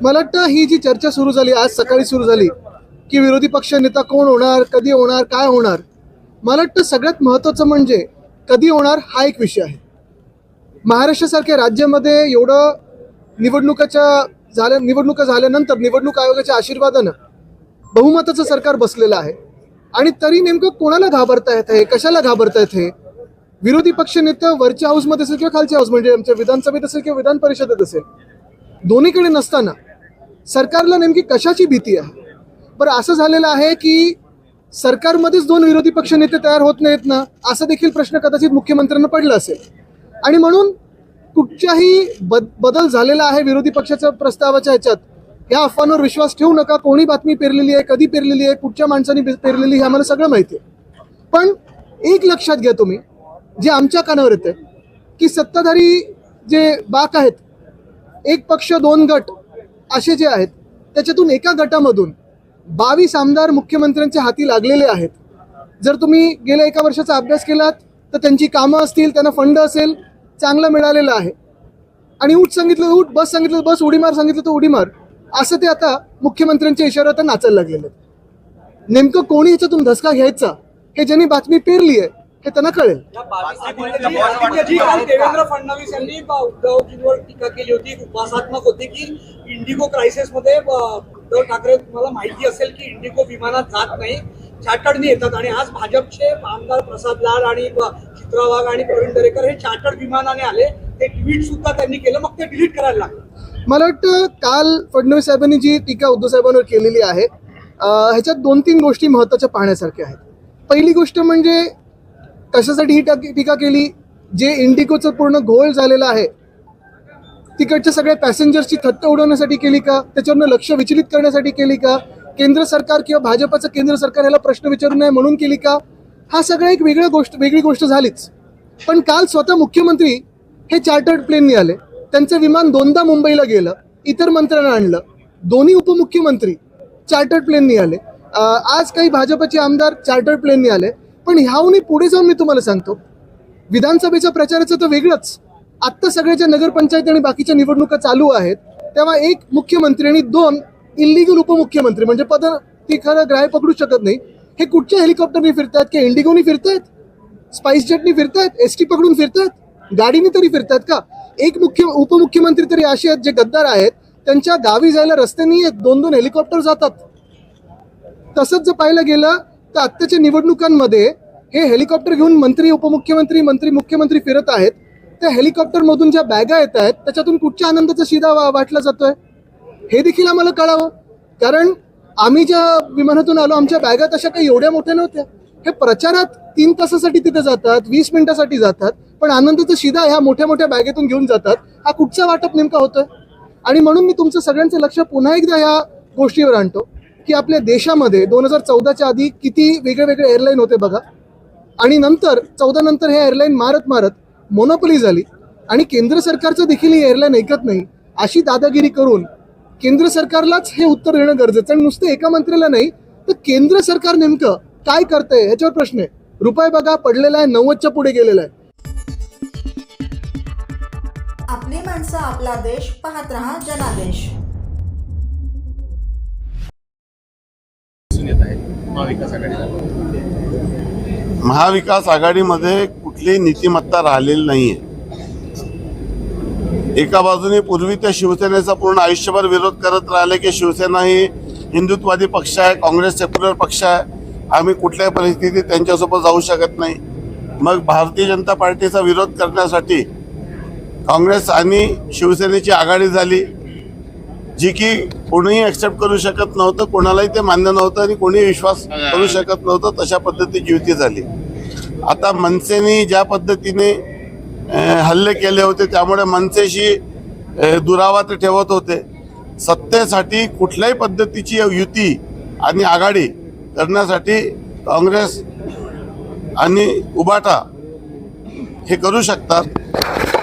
मला वाटतं ही जी चर्चा सुरू झाली आज सकाळी सुरू झाली की विरोधी पक्ष नेता कोण होणार कधी होणार काय होणार मला वाटतं सगळ्यात महत्त्वाचं म्हणजे कधी होणार हा एक विषय आहे. महाराष्ट्रासारख्या राज्यामध्ये एवढं निवडणुकाच्या झाल्या निवडणुका झाल्यानंतर निवडणूक आयोगाच्या आशीर्वादानं बहुमताचं सरकार बसलेलं आहे. आणि तरी नेमकं कोणाला घाबरता येत हे कशाला घाबरता येत हे विरोधी पक्ष नेते वरच्या हाऊसमध्ये असेल किंवा खालच्या हाऊस म्हणजे आमच्या विधानसभेत असेल किंवा विधान परिषदेत असेल दोन्हीकडे नसताना सरकारला नेमकी कशाची भीती आहे? बरं असं झालेलं आहे की सरकारमध्येच दोन विरोधी पक्ष नेते तयार होत नाहीत ना असा देखील प्रश्न कदाचित मुख्यमंत्र्यांना पडला असेल. आणि म्हणून कुठच्याही बद बदल झालेला आहे विरोधी पक्षाच्या प्रस्तावाच्या ह्याच्यात या अफवांवर विश्वास ठेवू नका कोणी बातमी पेरलेली आहे कधी पेरलेली आहे कुठच्या माणसाने पेरलेली हे आम्हाला सगळं माहिती आहे. पण एक लक्षात घ्या तुम्ही जे आमच्या कानावर येते की सत्ताधारी जे बाक आहेत एक पक्ष दोन गट असे जे आहेत त्याच्यातून एका गटामधून बावीस आमदार मुख्यमंत्र्यांच्या हाती लागलेले आहेत. जर तुम्ही गेल्या एका वर्षाचा अभ्यास केलात तर त्यांची कामं असतील त्यांना फंड असेल चांगलं मिळालेलं आहे. आणि उठ सांगितलं तर उठ बस सांगितलं तर बस उडी मार सांगितलं तर उडी मार. असं ते आता मुख्यमंत्र्यांच्या इशाऱ्यात नाचायला लागलेले आहेत. नेमकं कोणी याच्यातून धसका घ्यायचा हे ज्यांनी बातमी पेरली आहे हे त्यांना कळेल. देवेंद्र फडणवीस यांनी उद्धवजींवर टीका केली होती उपवासात्मक होती की इंडिगो क्रायसिसमध्ये उद्धव ठाकरे तुम्हाला माहिती असेल की इंडिगो विमानात जात नाही चार्टर्डनी येतात. आणि आज भाजपचे आमदार प्रसाद लाड आणि चित्रा वाघ आणि प्रवीण दरेकर हे चार्टर्ड विमानाने आले. ते ट्विट सुद्धा त्यांनी केलं मग ते डिलीट करायला लागलं. मला वाटतं काल फडणवीस साहेबांनी जी टीका उद्धव साहेबांवर केलेली आहे ह्याच्यात दोन तीन गोष्टी महत्त्वाच्या पाहण्यासारख्या आहेत. पहिली गोष्ट म्हणजे कशासाठी ही टीका केली? जे इंडिकोचं पूर्ण घोळ झालेलं आहे तिकडच्या सगळ्या पॅसेंजर्सची थत्त उडवण्यासाठी केली का? त्याच्यावरनं लक्ष विचलित करण्यासाठी केली का? केंद्र सरकार किंवा भाजपाचं केंद्र सरकार याला प्रश्न विचारू नये म्हणून केली का? हा सगळा एक वेगळं गोष्ट वेगळी गोष्ट झालीच. पण काल स्वतः मुख्यमंत्री हे चार्टर्ड प्लेननी आले त्यांचं विमान दोनदा मुंबईला गेलं इतर मंत्र्यांना आणलं. दोन्ही उपमुख्यमंत्री चार्टर्ड प्लेननी आले आज काही भाजपचे आमदार चार्टर्ड प्लेननी आले पण ह्याहूनही पुढे जाऊन मी तुम्हाला सांगतो. विधानसभेच्या प्रचाराचं तर वेगळंच. आत्ता सगळ्याच्या नगरपंचायत आणि बाकीच्या निवडणुका चालू आहेत तेव्हा एक मुख्यमंत्री आणि दोन इलिगल उपमुख्यमंत्री म्हणजे पद ती खरं ग्राह्य पकडू शकत नाही. हे कुठच्या हेलिकॉप्टरनी फिरतायत? की इंडिगोनी फिरतायत? स्पाइस जेटनी फिरतायत? एस टी पकडून फिरतायत? गाडीने तरी फिरतायत का? एक मुख्य उपमुख्यमंत्री तरी असे आहेत जे गद्दार आहेत. त्यांच्या गावी जायला रस्ते नाही आहेत दोन दोन हेलिकॉप्टर जातात. तसंच जर पाहायला गेलं तर आत्ताच्या निवडणुकांमध्ये हे हेलिकॉप्टर घेऊन मंत्री उपमुख्यमंत्री मंत्री मुख्यमंत्री फिरत आहेत. त्या हेलिकॉप्टरमधून ज्या बॅगा येत आहेत त्याच्यातून कुठच्या आनंदाचा शिदा वा- वाटला जातोय? हे देखील आम्हाला कळावं. कारण आम्ही ज्या विमानातून आलो आमच्या बॅगा तशा काही एवढ्या मोठ्या नव्हत्या. हे प्रचारात तीन तासासाठी तिथे जातात वीस मिनिटासाठी जातात पण आनंदाचा शिदा ह्या मोठ्या मोठ्या बॅगेतून घेऊन जातात. हा कुठचा वाटप नेमका होतोय? आणि म्हणून मी तुमचं सगळ्यांचं लक्ष पुन्हा एकदा या गोष्टीवर आणतो. की आपल्या देशामध्ये दोन हजार चौदाच्या आधी किती वेगळे वेगळे एअरलाईन होते बघा. आणि नंतर चौदा नंतर हे एअरलाईन मारत मारत मोनोपली झाली. आणि केंद्र सरकारचं देखील ही एअरलाईन ऐकत नाही. अशी दादागिरी करून केंद्र सरकारलाच हे उत्तर देणं गरजेचं आणि नुसतं एका मंत्र्याला नाही तर केंद्र सरकार नेमकं काय करतंय ह्याच्यावर प्रश्न आहे. रुपये बघा पडलेला आहे नव्वदच्या पुढे गेलेला आहे. आपली माणसं आपला देश पाहत रहा जनादेश. घेत आहे? महाविकास आघाडीला महाविकास आघाडीमध्ये कुठलीही नीतिमत्ता राहिलेली नाहीये. एका बाजूने पूर्वी त्या शिवसेनेचा पूर्ण आयुष्यभर विरोध करत राहिले की शिवसेना ही हिंदुत्वादी पक्ष आहे काँग्रेस सेक्युलर पक्ष आहे. आम्ही कुठल्याही परिस्थितीत त्यांच्यासोबत जाऊ शकत नाही. मग भारतीय जनता पार्टीचा विरोध करण्यासाठी काँग्रेस आणि शिवसेनेची आघाडी झाली. जी की कोणीही ऍक्सेप्ट करू शकत नव्हतं कोणालाही ते मान्य नव्हतं आणि कोणी विश्वास करू शकत नव्हतं तशा पद्धतीची युती झाली. आता मनसेने ज्या पद्धतीने हल्ले केले होते त्यामुळे मनसेशी दुरावा ते ठेवत होते. सत्तेसाठी कुठल्याही पद्धतीची युती आणि आघाडी करण्यासाठी काँग्रेस आणि उबाटा हे करू शकतात.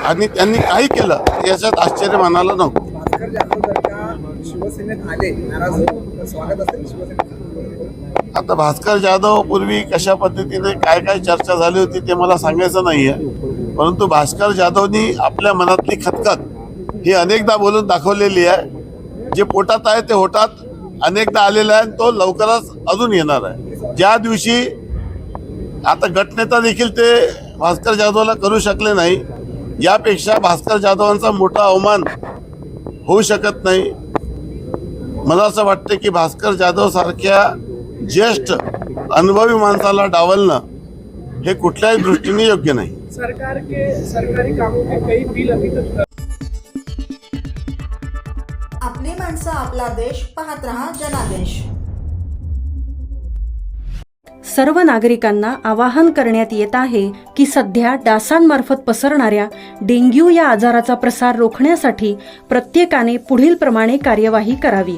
आणि त्यांनी काही केलं याच्यात आश्चर्य मानायला नको भास्कर जाधव जर का शिवसेनेत आले नाराज स्वागत असेल शिवसेनेत. आता भास्कर जाधव पूर्वी कशा पद्धतीने काय काय चर्चा झाली होती ते मला सांगायचं नाहीये. परंतु भास्कर जाधवनी आपल्या मनातली खतखत ही अनेकदा बोलून दाखवलेली आहे. जे पोटात आहे ते होटात अनेकदा आलेलं आहे आणि तो लवकरच अजून येणार आहे. ज्या दिवशी आता गटनेता देखील ते भास्कर जाधवला करू शकले नाही यापेक्षा भास्कर जाधवांचा मोठा अवमान होऊ शकत नाही. मला असं वाटतं की भास्कर जाधव सारख्या ज्येष्ठ अनुभवी माणसाला डावलणं हे कुठल्याही दृष्टीने योग्य नाही. सरकार के सरकारी कामों के कई बिल अभी तक आपली माणसं आपला देश पाहत रहा जनादेश. सर्व नागरिकांना आवाहन करण्यात येत आहे की सध्या डासांमार्फत पसरणाऱ्या डेंग्यू या आजाराचा प्रसार रोखण्यासाठी प्रत्येकाने पुढील प्रमाणे कार्यवाही करावी.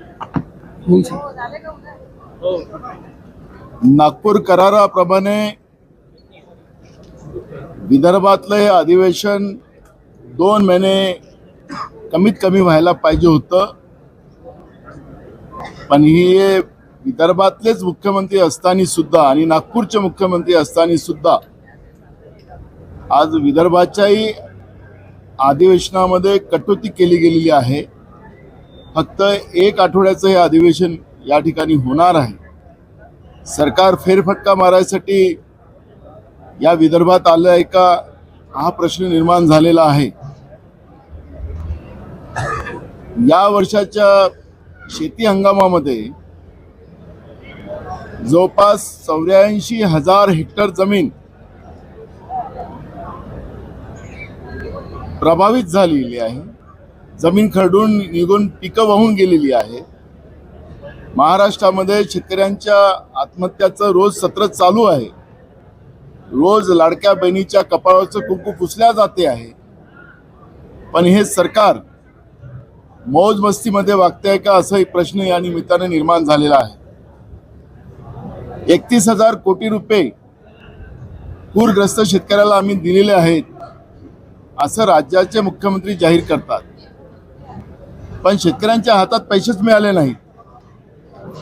हो, नागपूर कराराप्रमाणे विदर्भातलं हे अधिवेशन दोन महिने कमीत कमी व्हायला पाहिजे होतं. पण हे विदर्भातलेच मुख्यमंत्री असताना सुद्धा आणि नागपूरचे मुख्यमंत्री असताना सुद्धा आज विदर्भाच्याही अधिवेशनामध्ये कटोती केली गेलेली आहे. फक्त एक आठवड्याचं हे अधिवेशन या ठिकाणी होणार आहे. सरकार फेरफटका मारायसाठी या विदर्भात आलं आहे का? हा प्रश्न निर्माण झालेला आहे. या वर्षाच्या शेती हंगामामध्ये जवळपास चौऱ्याऐंशी हजार हेक्टर जमीन प्रभावित झालेली आहे. जमीन खरडून निघून पिकं वाहून गेलेली आहे. महाराष्ट्रामध्ये शेतकऱ्यांच्या आत्महत्याचं रोज सत्र चालू आहे. रोज लाडक्या बहिणीच्या कपाळाचं कुंकू पुसल्या जाते आहे. पण हे सरकार मौज मस्तीमध्ये वागते का असा एक प्रश्न या निमित्ताने निर्माण झालेला आहे. एकतीस हजार कोटी रुपये पूरग्रस्त शेतकऱ्याला आम्ही दिलेले आहेत असं राज्याचे मुख्यमंत्री जाहीर करतात. पण शेतकऱ्यांच्या हातात पैसेच मिळाले नाहीत.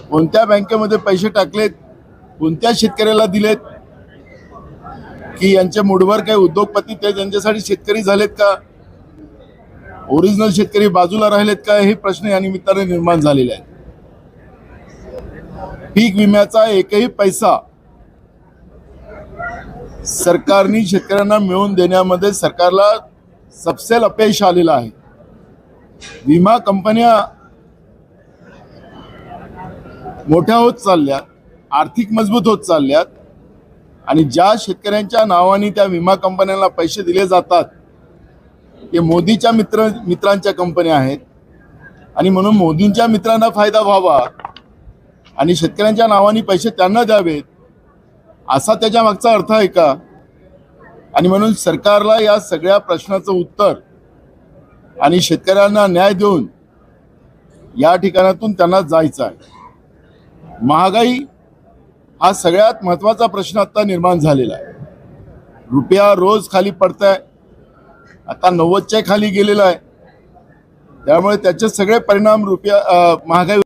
कोणत्या बँकेमध्ये पैसे टाकलेत कोणत्या शेतकऱ्याला दिलेत की यांच्या मूडवर काही उद्योगपती ते त्यांच्यासाठी शेतकरी झालेत का? ओरिजिनल शेतकरी बाजूला राहिलेत का? हे प्रश्न या निमित्ताने निर्माण झालेले आहेत. पीक विम्याचा एकही पैसा सरकारने शेतकऱ्यांना मिळवून देण्यामध्ये सरकारला सपसेल अपयश आलेलं आहे. विमा कंपन्या मोठ्या होत चालल्यात आर्थिक मजबूत होत चालल्यात आणि ज्या शेतकऱ्यांच्या नावाने त्या विमा कंपन्यांना पैसे दिले जातात ते मोदीच्या मित्र मित्रांच्या कंपन्या आहेत. आणि म्हणून मोदींच्या मित्रांना फायदा व्हावा आणि शेतकऱ्यांच्या नावाने पैसे त्यांना द्यावेत असा त्याच्या मागचा अर्थ आहे का? आणि म्हणून सरकारला या सगळ्या प्रश्नाचं उत्तर आणि शेतकऱ्यांना न्याय देऊन या ठिकाणातून त्यांना जायचं आहे. महागाई हा सगळ्यात महत्त्वाचा प्रश्न आता निर्माण झालेला आहे. रुपया रोज खाली पडताय. आता नव्वदच्या खाली गेलेला आहे. त्यामुळे त्याचे सगळे परिणाम रुपया महागाई